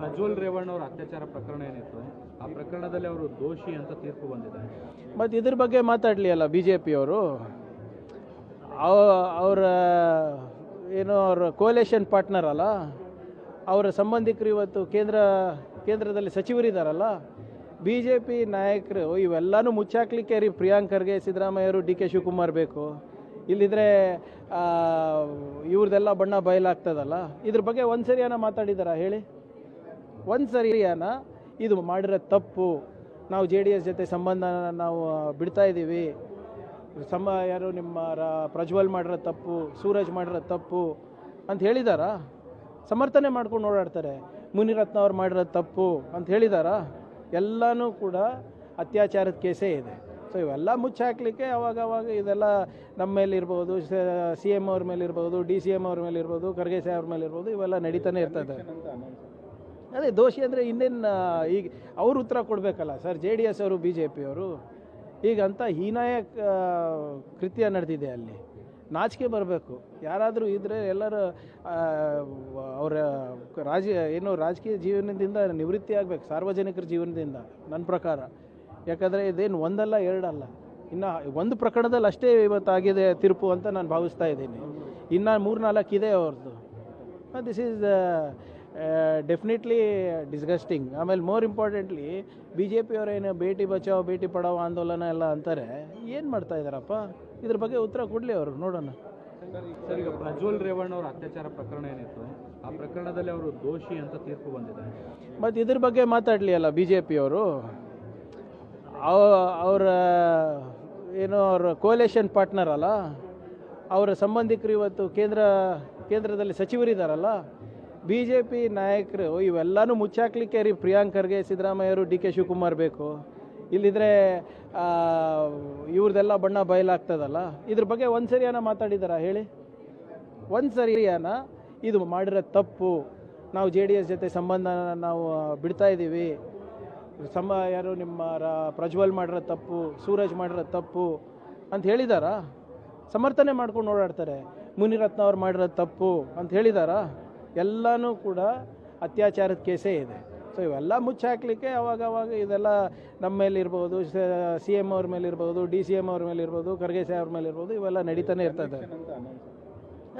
ಪ್ರಜ್ವಲ್ ರೇವಣ್ಣ ಅವರ ಅತ್ಯಾಚಾರ ಪ್ರಕರಣ ಏನಿತ್ತು? ಆ ಪ್ರಕರಣದಲ್ಲಿ ಅವರು ದೋಷಿ ಅಂತ ತೀರ್ಪು ಬಂದಿದೆ. ಮತ್ತು ಇದ್ರ ಬಗ್ಗೆ ಮಾತಾಡಲಿ ಅಲ್ಲ ಬಿ ಜೆ ಪಿಯವರು ಅವರ, ಏನು ಅವ್ರ ಕೋಲೇಷನ್ ಪಾರ್ಟ್ನರ್ ಅಲ್ಲ? ಅವರ ಸಂಬಂಧಿಕರು ಇವತ್ತು ಕೇಂದ್ರ, ಕೇಂದ್ರದಲ್ಲಿ ಸಚಿವರಿದ್ದಾರಲ್ಲ ಬಿ ಜೆ ಪಿ ನಾಯಕರು ಇವೆಲ್ಲನೂ ಮುಚ್ಚಾಕ್ಲಿಕ್ಕೆ ರೀ ಪ್ರಿಯಾಂಕ್ ಖರ್ಗೆ ಸಿದ್ದರಾಮಯ್ಯರು ಡಿ ಕೆ ಶಿವಕುಮಾರ್ ಬೇಕು. ಇಲ್ಲಿದ್ರೆ ಇವ್ರದ್ದೆಲ್ಲ ಬಣ್ಣ ಬಯಲಾಗ್ತದಲ್ಲ? ಇದ್ರ ಬಗ್ಗೆ ಒಂದು ಸರಿಯಾನ ಮಾತಾಡಿದಾರ ಹೇಳಿ? ಒಂದು ಸರಿಯಾನ ಇದು ಮಾಡಿರೋ ತಪ್ಪು, ನಾವು ಜೆ ಡಿ ಎಸ್ ಜೊತೆ ಸಂಬಂಧ ನಾವು ಬಿಡ್ತಾ ಇದ್ದೀವಿ ಸಮ, ಯಾರು ನಿಮ್ಮ ಪ್ರಜ್ವಲ್ ಮಾಡಿರೋ ತಪ್ಪು, ಸೂರಜ್ ಮಾಡಿರೋ ತಪ್ಪು ಅಂತ ಹೇಳಿದಾರಾ? ಸಮರ್ಥನೆ ಮಾಡ್ಕೊಂಡು ಓಡಾಡ್ತಾರೆ. ಮುನಿರತ್ನ ಅವ್ರು ಮಾಡಿರೋ ತಪ್ಪು ಅಂತ ಹೇಳಿದಾರಾ? ಎಲ್ಲನೂ ಕೂಡ ಅತ್ಯಾಚಾರದ ಕೇಸೇ ಇದೆ. ಸೊ ಇವೆಲ್ಲ ಮುಚ್ಚಾಕ್ಲಿಕ್ಕೆ ಅವಾಗ ಅವಾಗ ಇದೆಲ್ಲ ನಮ್ಮ ಮೇಲೆ ಇರ್ಬೋದು, ಸಿ ಎಂ ಅವ್ರ ಮೇಲೆ ಇರ್ಬೋದು, ಡಿ ಸಿ ಎಂ ಅವ್ರ ಮೇಲೆ ಇರ್ಬೋದು, ಖರ್ಗೆ ಸಾಹೇಬ್ರ ಅವ್ರ ಮೇಲೆ ಇರ್ಬೋದು, ಇವೆಲ್ಲ ನಡೀತಾನೆ ಇರ್ತದೆ. ಅದೇ ದೋಷಿ ಅಂದರೆ ಇನ್ನೇನು ಈಗ ಅವ್ರು ಉತ್ತರ ಕೊಡಬೇಕಲ್ಲ ಸರ್, ಜೆ ಡಿ ಎಸ್ ಅವರು, ಬಿ ಜೆ ಪಿಯವರು ಈಗಂಥ ಹೀನಾಯ ಕೃತ್ಯ ನಡೆದಿದೆ ಅಲ್ಲಿ. ನಾಚಿಕೆ ಬರಬೇಕು. ಯಾರಾದರೂ ಇದ್ದರೆ ಎಲ್ಲರೂ ಅವರ ರಾಜ ಏನು ರಾಜಕೀಯ ಜೀವನದಿಂದ ನಿವೃತ್ತಿ ಆಗಬೇಕು, ಸಾರ್ವಜನಿಕರ ಜೀವನದಿಂದ ನನ್ನ ಪ್ರಕಾರ. ಯಾಕಂದರೆ ಇದೇನು ಒಂದಲ್ಲ, ಎರಡಲ್ಲ. ಇನ್ನು ಒಂದು ಪ್ರಕರಣದಲ್ಲಿ ಅಷ್ಟೇ ಇವತ್ತಾಗಿದೆ ತೀರ್ಪು ಅಂತ ನಾನು ಭಾವಿಸ್ತಾ ಇದ್ದೀನಿ. ಇನ್ನು ಮೂರು ನಾಲ್ಕು ಇದೆ ಅವ್ರದ್ದು ದಿಸ್ ಈಸ್ ಡೆಫಿನೆಟ್ಲಿ ಡಿಸ್ಗಸ್ಟಿಂಗ್ ಆಮೇಲೆ ಮೋರ್ ಇಂಪಾರ್ಟೆಂಟ್ಲಿ ಬಿ ಜೆ ಪಿಯವರೇನು ಭೇಟಿ ಬಚಾವ್ ಭೇಟಿ ಪಡಾವ್ ಆಂದೋಲನ ಎಲ್ಲ ಅಂತಾರೆ ಏನು ಮಾಡ್ತಾ ಇದ್ದಾರಪ್ಪ? ಇದ್ರ ಬಗ್ಗೆ ಉತ್ತರ ಕೊಡಲಿ ಅವರು ನೋಡೋಣ. ಸರ್ ಈಗ ಪ್ರಜ್ವಲ್ ರೇವಣ್ಣ ಅವರ ಅತ್ಯಾಚಾರ ಪ್ರಕರಣ ಏನಿತ್ತು ಆ ಪ್ರಕರಣದಲ್ಲಿ ಅವರು ದೋಷಿ ಅಂತ ತೀರ್ಪು ಬಂದಿದೆ. ಮತ್ತು ಇದ್ರ ಬಗ್ಗೆ ಮಾತಾಡಲಿ ಅಲ್ಲ ಬಿ ಜೆ ಪಿಯವರು ಅವರ. ಏನು ಅವರ ಕೋಲೇಷನ್ ಪಾರ್ಟ್ನರ್ ಅಲ್ಲ. ಅವರ ಸಂಬಂಧಿಕರು ಇವತ್ತು ಕೇಂದ್ರ ಕೇಂದ್ರದಲ್ಲಿ ಸಚಿವರಿದ್ದಾರಲ್ಲ ಬಿ ಜೆ ಪಿ ನಾಯಕರು ಇವೆಲ್ಲನೂ ಮುಚ್ಚಾಕ್ಲಿಕ್ಕೆ ರೀ. ಪ್ರಿಯಾಂಕ್ ಖರ್ಗೆ ಸಿದ್ದರಾಮಯ್ಯರು ಡಿ ಕೆ ಶಿವಕುಮಾರ್ ಬೇಕು. ಇಲ್ಲಿದ್ರೆ ಇವ್ರದ್ದೆಲ್ಲ ಬಣ್ಣ ಬಯಲಾಗ್ತದಲ್ಲ? ಇದ್ರ ಬಗ್ಗೆ ಒಂದು ಸರಿಯಾನ ಮಾತಾಡಿದಾರ ಹೇಳಿ? ಒಂದು ಸರಿಯಾನ ಇದು ಮಾಡಿರೋ ತಪ್ಪು. ನಾವು ಜೆ ಡಿ ಎಸ್ ಜೊತೆ ಸಂಬಂಧ ನಾವು ಬಿಡ್ತಾ ಇದ್ದೀವಿ ಸಮ, ಯಾರು ನಿಮ್ಮ ಪ್ರಜ್ವಲ್ ಮಾಡಿರೋ ತಪ್ಪು, ಸೂರಜ್ ಮಾಡಿರೋ ತಪ್ಪು ಅಂತ ಹೇಳಿದಾರಾ? ಸಮರ್ಥನೆ ಮಾಡ್ಕೊಂಡು ಓಡಾಡ್ತಾರೆ. ಮುನಿರತ್ನ ಅವ್ರು ಮಾಡಿರೋ ತಪ್ಪು ಅಂತ ಹೇಳಿದಾರಾ? ಎಲ್ಲನೂ ಕೂಡ ಅತ್ಯಾಚಾರದ ಕೇಸೇ ಇದೆ. ಸೊ ಇವೆಲ್ಲ ಮುಚ್ಚಾಕಲಿಕ್ಕೆ ಅವಾಗ ಅವಾಗ ಇದೆಲ್ಲ ನಮ್ಮ ಮೇಲೆ ಇರ್ಬೋದು ಸಿ ಎಂ ಅವ್ರ ಮೇಲೆ ಇರ್ಬೋದು ಡಿ ಸಿ ಎಂ ಅವ್ರ ಮೇಲೆ ಇರ್ಬೋದು ಖರ್ಗೆ ಸಾಹೇಬ್ ಅವ್ರ ಮೇಲೆ ಇರ್ಬೋದು ಇವೆಲ್ಲ ನಡೀತಾನೆ ಇರ್ತದೆ.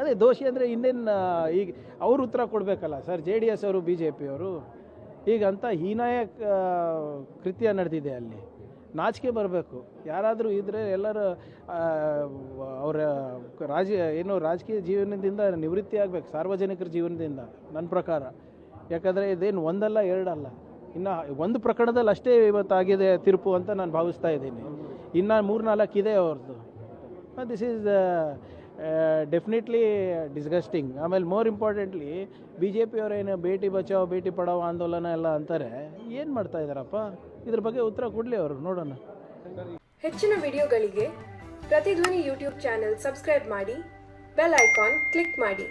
ಅದೇ ದೋಷಿ ಅಂದರೆ ಇನ್ನೇನು ಈಗ ಅವ್ರು ಉತ್ತರ ಕೊಡಬೇಕಲ್ಲ. ಸರ್ ಜೆ ಡಿ ಎಸ್ ಅವರು ಬಿ ಜೆ ಪಿಯವರು ಈಗ ಅಂತ ಹೀನಾಯ ಕೃತ್ಯ ನಡೆದಿದೆ ಅಲ್ಲಿ. ನಾಚಿಕೆ ಬರಬೇಕು. ಯಾರಾದರೂ ಇದ್ದರೆ ಎಲ್ಲರೂ ಅವರ ರಾಜ, ಏನು ರಾಜಕೀಯ ಜೀವನದಿಂದ ನಿವೃತ್ತಿ ಆಗಬೇಕು, ಸಾರ್ವಜನಿಕರ ಜೀವನದಿಂದ, ನನ್ನ ಪ್ರಕಾರ. ಯಾಕಂದರೆ ಇದೇನು ಒಂದಲ್ಲ, ಎರಡಲ್ಲ. ಇನ್ನು ಒಂದು ಪ್ರಕರಣದಲ್ಲಿ ಅಷ್ಟೇ ಇವತ್ತಾಗಿದೆ ತೀರ್ಪು ಅಂತ ನಾನು ಭಾವಿಸ್ತಾ ಇದ್ದೀನಿ. ಇನ್ನು ಮೂರು ನಾಲ್ಕು ಇದೆ ಅವ್ರದ್ದು ದಿಸ್ ಈಸ್ ಡೆಫಿನೆಟ್ಲಿ ಡಿಸ್ಗಸ್ಟಿಂಗ್ ಆಮೇಲೆ ಮೋರ್ ಇಂಪಾರ್ಟೆಂಟ್ಲಿ ಬಿ ಜೆ ಪಿಯವ್ರು ಏನು ಭೇಟಿ ಬಚಾವ್ ಭೇಟಿ ಪಡಾವ್ ಆಂದೋಲನ ಎಲ್ಲ ಅಂತಾರೆ, ಏನು ಮಾಡ್ತಾ ಇದ್ದಾರಪ್ಪ? ಇದ್ರ ಬಗ್ಗೆ ಉತ್ತರ ಕೊಡಲಿ ಅವರು, ನೋಡೋಣ. ಹೆಚ್ಚಿನ ವಿಡಿಯೋಗಳಿಗೆ ಪ್ರತಿಧ್ವನಿ ಯೂಟ್ಯೂಬ್ ಚಾನೆಲ್ ಸಬ್ಸ್ಕ್ರೈಬ್ ಮಾಡಿ, ಬೆಲ್ ಐಕಾನ್ ಕ್ಲಿಕ್ ಮಾಡಿ.